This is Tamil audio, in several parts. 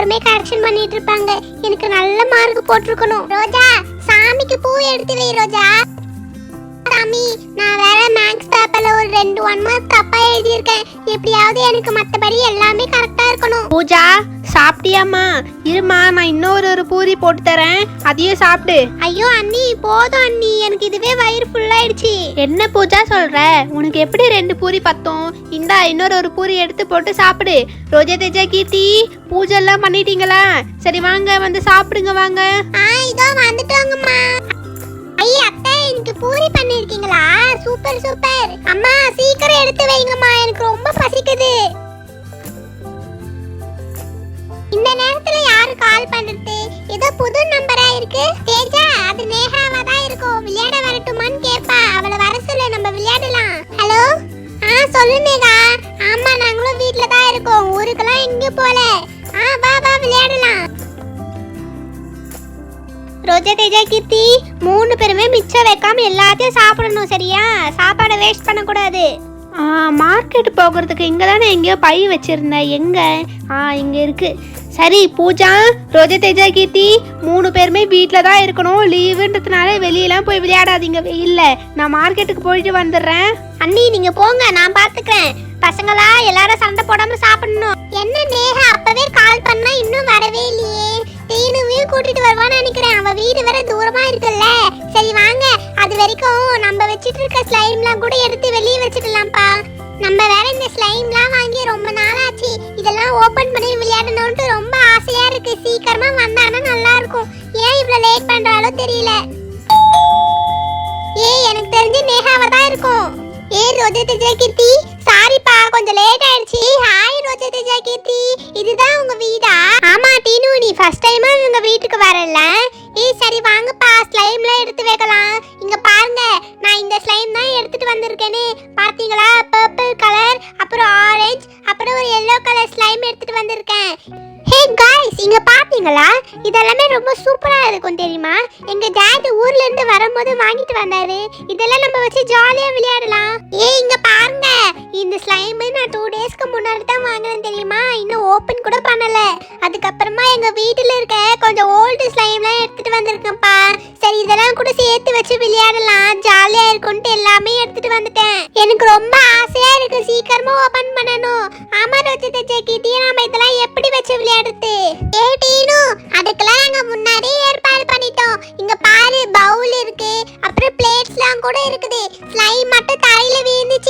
எல்லாருமே கரெக்ஷன் பண்ணிட்டு இருப்பாங்க. எனக்கு நல்ல மார்க் போட்டிருக்கணும். ரோஜா சாமிக்கு பூ எடுத்து வை ரோஜா. சாமி நான் வேற மேக்ஸ் பேப்பர்ல ஒரு ரெண்டு ஒன் மார்க் தப்பா எழுதியிருக்கேன். எப்படியாவது எனக்கு மத்தபடி எல்லாமே கரெக்டா இருக்கணும். பூஜா சாப்பிட்டியாம்மா? இருமா நான் இன்னொரு ஒரு பூரி போட்டு தரேன். அதையும் சாப்பிடு. ஐயோ அண்ணி போதும் அண்ணி. எனக்கு இதுவே வயிறு ஃபுல்லாயிடுச்சு என்ன பூஜா சொல்ற? உனக்கு எப்படி ரெண்டு பூரி பத்தும்? இந்தா இன்னொரு ஒரு பூரி எடுத்து போட்டு சாப்பிடு. ரோஜா தேஜா கீர்த்தி பூஜை எல்லாம் பண்ணிட்டீங்களா? சரி வாங்க வந்து சாப்பிடுங்க வாங்க. ஆ இதோ வந்துட்டோங்கம்மா. ஐயா அத்தை எனக்கு பூரி பண்ணிருக்கீங்களா? Super super. அம்மா சீக்கிரம் எடுத்து வைங்கம்மா. எனக்கு ரொம்ப பசிக்குது. இந்த நேரத்துல யாரு கால் பண்றது? ஏதோ புது நம்பரா இருக்கு. தேஜா அது நேஹாவா தான் இருக்கும். விளையாட வரட்டுமான்னு கேப்பா. அவளை வர சொல்லு நம்ம விளையாடலாம். ஹலோ ஆ சொல்லு நேகா ஆமா நாங்களும் வீட்ல தான் இருக்கோம். ஊருக்கெல்லாம் எங்கேயும் போல. ஆ வா வா விளையாடலாம். ரோஜா தேஜா கீர்த்தி மூணு பேருமே மிச்சம் வைக்காம எல்லாத்தையும் சாப்பிடணும் சரியா? சாப்பாடை வேஸ்ட் பண்ணக்கூடாது. ஆ மார்க்கெட் போகிறதுக்கு இங்கே தானே எங்கேயோ பை வச்சிருந்தேன். எங்கே? ஆ இங்கே இருக்கு. சரி பூஜா ரோஜா தேஜா கீர்த்தி மூணு பேருமே வீட்டில் தான் இருக்கணும். லீவுன்றதுனால வெளியெல்லாம் போய் விளையாடாதீங்க. வெயில்ல நான் மார்க்கெட்டுக்கு போயிட்டு வந்துடுறேன். அண்ணி நீங்க போங்க நான் பாத்துக்கிறேன். பசங்களா எல்லாரும் சண்டை போடாம சாப்பிடணும். என்ன தூரமா இருக்குல்ல? சரி வாங்க. அது வரைக்கும் நம்ம வச்சிட்டு இருக்க ஸ்லைம்லாம் கூட எடுத்து வெளியே வச்சிடலாம்ப்பா. நம்ம வேற இந்த ஸ்லைம்லாம் வாங்கி ரொம்ப நாள் ஆச்சு இதெல்லாம் ஓபன் பண்ணி விளையாடணும்னு ரொம்ப ஆசையா இருக்கு. சீக்கிரமா வந்தாங்கன்னா நல்லா இருக்கும் ஏன் இவ்வளவு லேட் பண்றாலோ தெரியல. ஏய் எனக்கு தெரிஞ்சு நேஹாவா தான் இருக்கும். ஏ ரோஜா தேஜா கீர்த்தி. சாரிப்பா கொஞ்சம் லேட் ஆயிடுச்சு. ஹாய் ரோஜா தேஜா கீர்த்தி. இதுதான் உங்க வீடா? ஆமா டீனு நீ ஃபர்ஸ்ட் டைமா உங்க வீட்டுக்கு வரல. ஏய் சரி வாங்கப்பா. ஸ்லைம்லாம் எடுத்து வைக்கலாம். இங்க பாருங்க நான் இந்த ஸ்லைம் தான் எடுத்துட்டு வந்திருக்கேனே. பார்த்தீங்களா? பர்பிள் கலர் அப்புறம் ஆரஞ்சு அப்புறம் ஒரு எல்லோ கலர் ஸ்லைம் எடுத்துட்டு வந்திருக்கேன். ஹே காய்ஸ் இங்க பாத்தீங்களா? இதெல்லாமே ரொம்ப சூப்பரா இருக்கும் தெரியுமா? எங்க டாடி ஊர்ல இருந்து வரும்போது வாங்கிட்டு வந்தாரு. இதெல்லாம் நம்ம வச்சு ஜாலியா விளையாடலாம். ஏய் இங்க பாருங்க. இந்த ஸ்லைம் நான் டூ டேஸ்க்கு முன்னாடி தான் வாங்கினேன் தெரியுமா? இன்னும் ஓபன் கூட பண்ணல. அதுக்கப்புறமா எங்க வீட்டுல இருக்க கொஞ்சம் ஓல்டு ஸ்லைம்லாம் எடுத்துட்டு வந்திருக்கேன்ப்பா சரி இதெல்லாம் கூட சேர்த்து வச்சு விளையாடலாம். ஜாலியா இருக்கும்ட்டு எல்லாமே எடுத்துட்டு வந்துட்டேன். எனக்கு ரொம்ப ஆசையா இருக்கு. சீக்கிரமா ஓபன் பண்ணணும். ஆமா ரோஜி தச்சக்கிட்டே நாம இதெல்லாம் எப்படி வச்சு விளையாட எடுத்து. டீனு அதுக்கெல்லாம் நாங்க முன்னாடியே ஏற்பாடு பண்ணிட்டோம். இங்க பாரு பவுல் இருக்கு. அப்புறம் பிளேட்ஸ்லாம் கூட இருக்குது. ஸ்லைம் மட்டும் தரையில விழுந்துச்சு.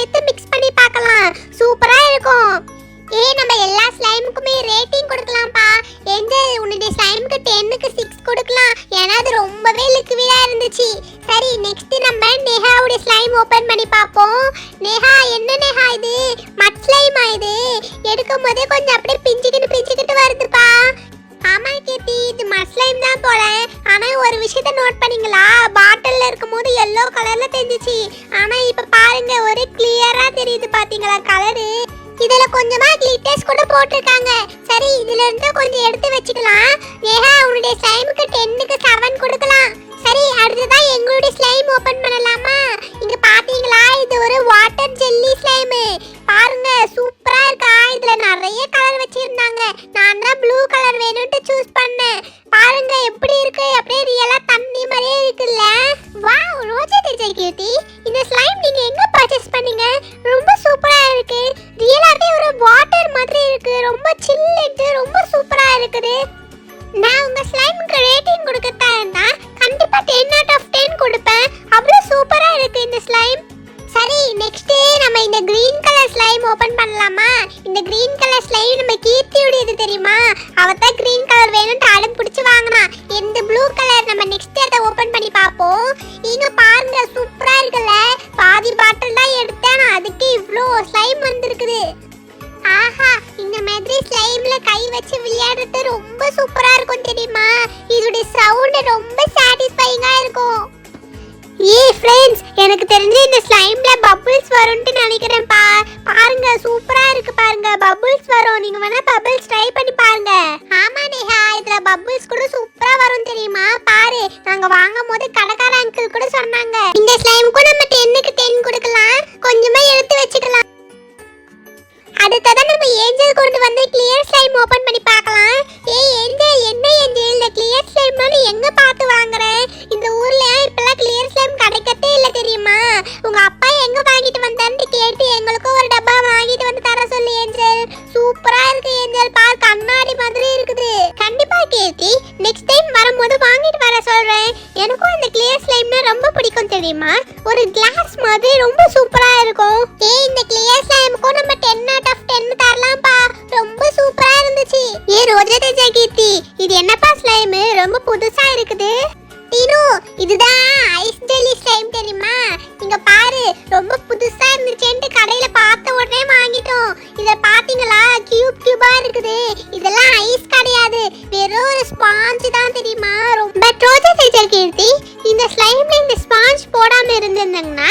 சேர்த்து மிக்ஸ் பண்ணி பார்க்கலாம். சூப்பரா இருக்கும். ஏய் நம்ம எல்லா ஸ்லைமுக்குமே ரேட்டிங் கொடுக்கலாம்ப்பா. எந்த உன்னுடைய ஸ்லைமுக்கு டென்னுக்கு சிக்ஸ் கொடுக்கலாம். ஏன்னா அது ரொம்பவே லிக்விடா இருந்துச்சு. சரி நெக்ஸ்ட் நம்ம நேஹாவுடைய ஸ்லைம் ஓபன் பண்ணி பார்ப்போம். நேஹா என்ன நேஹா இது? மட் ஸ்லைமா இது? எடுக்கும் போதே கொஞ்சம் அப்படியே பிஞ்சுக்கிட்டு பிஞ்சுக்கிட்டு வருதுப்பா. ஆமா கீர்த்தி இது மஸ்லைம் தான் போல. ஆனா ஒரு விஷயத்த நோட் பண்ணீங்களா? பாட்டில்ல இருக்கும்போது எல்லோ கலர்ல தெரிஞ்சுச்சு. ஆனா இப்ப பாருங்க ஒரு கிளியரா தெரியுது பாத்தீங்களா கலரு இதுல கொஞ்சமா கிளிட்டர்ஸ் கூட போட்டிருக்காங்க. சரி இதுல இருந்து கொஞ்சம் எடுத்து வச்சுக்கலாம். நேஹா உன்னுடைய ஸ்லைமுக்கு டென்னுக்கு செவன் கொடுக்கலாம். சரி அடுத்ததான் எங்களுடைய ஸ்லைம் ஓபன் பண்ணலாம். ரொம்ப சில்லுட்டு ரொம்ப சூப்பரா இருக்குது. நான் உங்க ஸ்லைமுக்கு ரேட்டிங் கொடுக்கறதா இருந்தா கண்டிப்பா 10 அவுட் ஆஃப் 10 கொடுப்பேன். அவ்வளோ சூப்பரா இருக்கு இந்த ஸ்லைம் சரி நெக்ஸ்ட் நம்ம இந்த கிரீன் கலர் ஸ்லைம் ஓபன் பண்ணலாமா? இந்த கிரீன் கலர் ஸ்லைம் நம்ம கீர்த்தியுடையது தெரியுமா? அவ தான் கிரீன் கலர் வேணும்னு அடம் பிடிச்சி வாங்கினா. இந்த ப்ளூ கலர் நம்ம நெக்ஸ்ட் அதை ஓபன் பபிள்ஸ் ட்ரை பண்ணி பாருங்க. ஆமா நேஹா இதுல பபிள்ஸ் கூட சூப்பரா வரும் தெரியுமா? பாரு நாங்க வாங்கும் போது கடைக்கார அங்கிள் கூட சொன்னாங்க. இந்த ஸ்லைமுக்கு நம்ம டென்னுக்கு டென் கொடுக்கலாம். கொஞ்சமா எடுத்து வச்சுக்கலாம். அடுத்ததான் நம்ம ஏஞ்சல் கொண்டு வந்து கிளியர் ஸ்லைம் ஓபன் பண்ணி பார்க்கலாம். ஏய் ஏஞ்சல் என்ன ஏஞ்சல் இந்த கிளியர் ஸ்லைம்னால எங்க பார்த்து வாங்குறேன் இந்த ஊர்ல இப்பெல்லாம் கிளியர் ஸ்லைம் கிடைக்கத்தே இல்ல தெரியுமா? ஒரு கிளாஸ் மாதிரி ரொம்ப சூப்பரா இருக்கும். ஏய் இந்த கிளியர் ஸ்லைமுக்கும் நம்ம 10 அவுட் ஆஃப் 10 தரலாம்ப்பா ரொம்ப சூப்பரா இருந்துச்சு. ஏ ரோஜா தேஜா கீர்த்தி இது என்னப்பா ஸ்லைம் ரொம்ப புதுசா இருக்குது. டினு இதுதான் ஐஸ் ஜெல்லி ஸ்லைம் தெரியுமா? இங்க பாரு ரொம்ப புதுசா இருந்துச்சேன்ட்டு கடையில பார்த்த உடனே வாங்கிட்டோம். இத பாத்தீங்களா கியூப் கியூபா இருக்குது. இதெல்லாம் ஐஸ் கிடையாது. வெறும் ஒரு ஸ்பாஞ்ச் தான் தெரியுமா? ரொம்ப ரோஜா தேஜா கீர்த்தி இந்த ஸ்லைம்ல இந்த ஸ்பாஞ்ச் போடாம இருந்திருந்தாங்கன்னா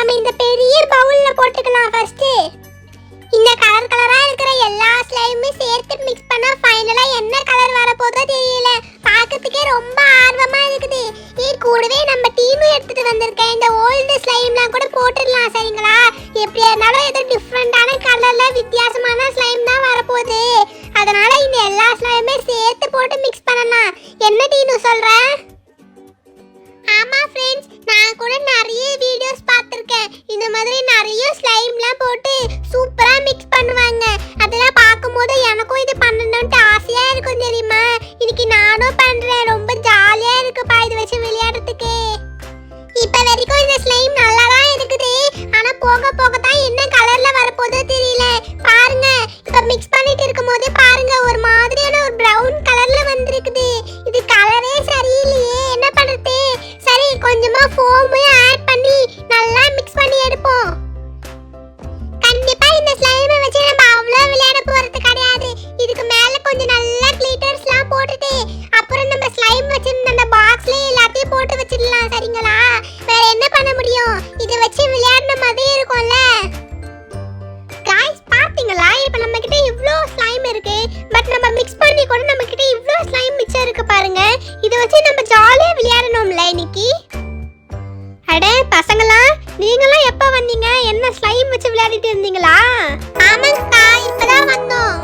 நம்ம இந்த பெரிய பவுல்ல போட்டுக்கலாம் ஃபர்ஸ்ட் இந்த கலர் கலரா இருக்கிற எல்லா ஸ்லைமே சேர்த்து மிக்ஸ் பண்ணா ஃபைனலா என்ன கலர் வர போதோ தெரியல. பார்க்கிறதுக்கே ரொம்ப ஆர்வமா இருக்குது. நீ கூடவே நம்ம டீமும் எடுத்துட்டு வந்திருக்கேன் இந்த ஓல்டு ஸ்லைம்லாம் கூட போட்டுடலாம் சரிங்களா? எப்படி இருந்தாலும் ஏதோ டிஃப்ரெண்டான கலர்ல வித்தியாசமான ஸ்லைம் தான் வரப்போகுது. அதனால இந்த எல்லா ஸ்லைமே சேர்த்து போட்டு மிக்ஸ் பண்ணலாம். என்ன டீனு சொல்ற? ஆமா ஃப்ரெண்ட்ஸ் நான் கூட நிறைய வீடியோஸ் பார்த்துருக்கேன். இந்த மாதிரி நிறைய ஸ்லைம்லாம் போட்டு சூப்பரா மிக்ஸ் பண்ணுவாங்க. அதெல்லாம் பார்க்கும்போது எனக்கும் இது பண்ணணும்ட்டு ஆசையா இருக்கும் தெரியுமா? இன்னைக்கு நானும் பண்றேன். ரொம்ப ஜாலியா இருக்குப்பா இது வச்சு விளையாடுறதுக்கு. இது வச்சு நம்ம ஜாலியா விளையாடணும்ல இன்னைக்கு? அட பசங்களா நீங்களாம் எப்ப வந்தீங்க? என்ன ஸ்லைம் வச்சு விளையாடிட்டு இருந்தீங்களா? ஆமாங்கக்கா இப்பதான் வந்தோம்.